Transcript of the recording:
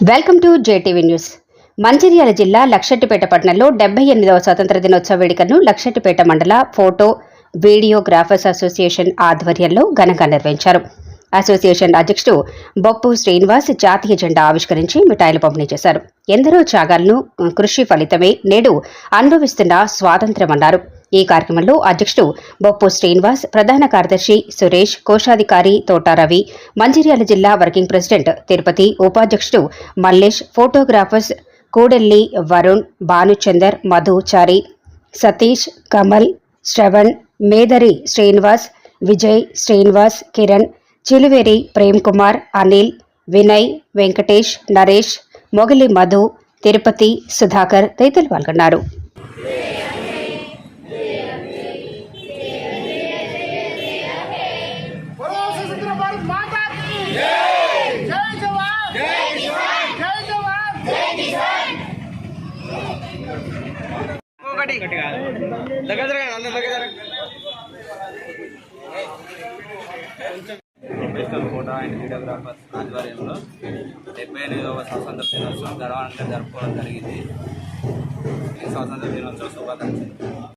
Welcome to JTV news. Mancherial జిల్లా లక్షెట్టిపేట పట్టణంలో డెబ్బై ఎనిమిదవ స్వాతంత్ర దినోత్సవ వేడుకలను లక్షెట్టిపేట మండల ఫోటో వీడియోగ్రాఫర్స్ అసోసియేషన్ ఆధ్వర్యంలో ఘనంగా నిర్వహించారు. అసోసియేషన్ అధ్యక్షుడు బొప్పు శ్రీనివాస్ జాతీయ జెండా ఆవిష్కరించి మిఠాయిలు పంపిణీ చేశారు. ఎందరో త్యాగాలను కృషి ఫలితమే నేడు అనుభవిస్తున్న స్వాతంత్ర్యమన్నారు. ఈ కార్యక్రమంలో అధ్యక్షుడు బొప్పు శ్రీనివాస్ ప్రధాన కార్యదర్శి సురేష్ కోశాధికారి తోటారవి మంచిర్యాల జిల్లా వర్కింగ్ ప్రెసిడెంట్ తిరుపతి ఉపాధ్యక్షుడు మల్లేష్ ఫోటోగ్రాఫర్స్ కూడెల్లి వరుణ్ భానుచందర్ మధుచారి సతీష్ కమల్ శ్రవణ్ మేదరి శ్రీనివాస్ విజయ్ శ్రీనివాస్ కిరణ్ చిలువేరి ప్రేమ్ కుమార్ అనిల్ వినయ్ వెంకటేష్ నరేష్ మొగలి మధు తిరుపతి సుధాకర్ తదితరులు పాల్గొన్నారు. అంబేద్కర్ ఫోటో అండ్ వీడియోగ్రాఫర్స్ ఆధ్వర్యంలో డెబ్బై ఎనిమిదవ స్వాతంత్ర దినోత్సవం గర్వానంగా జరుపుకోవడం జరిగింది. ఈ స్వాతంత్ర దినోత్సవ శుభాకాంక్షలు.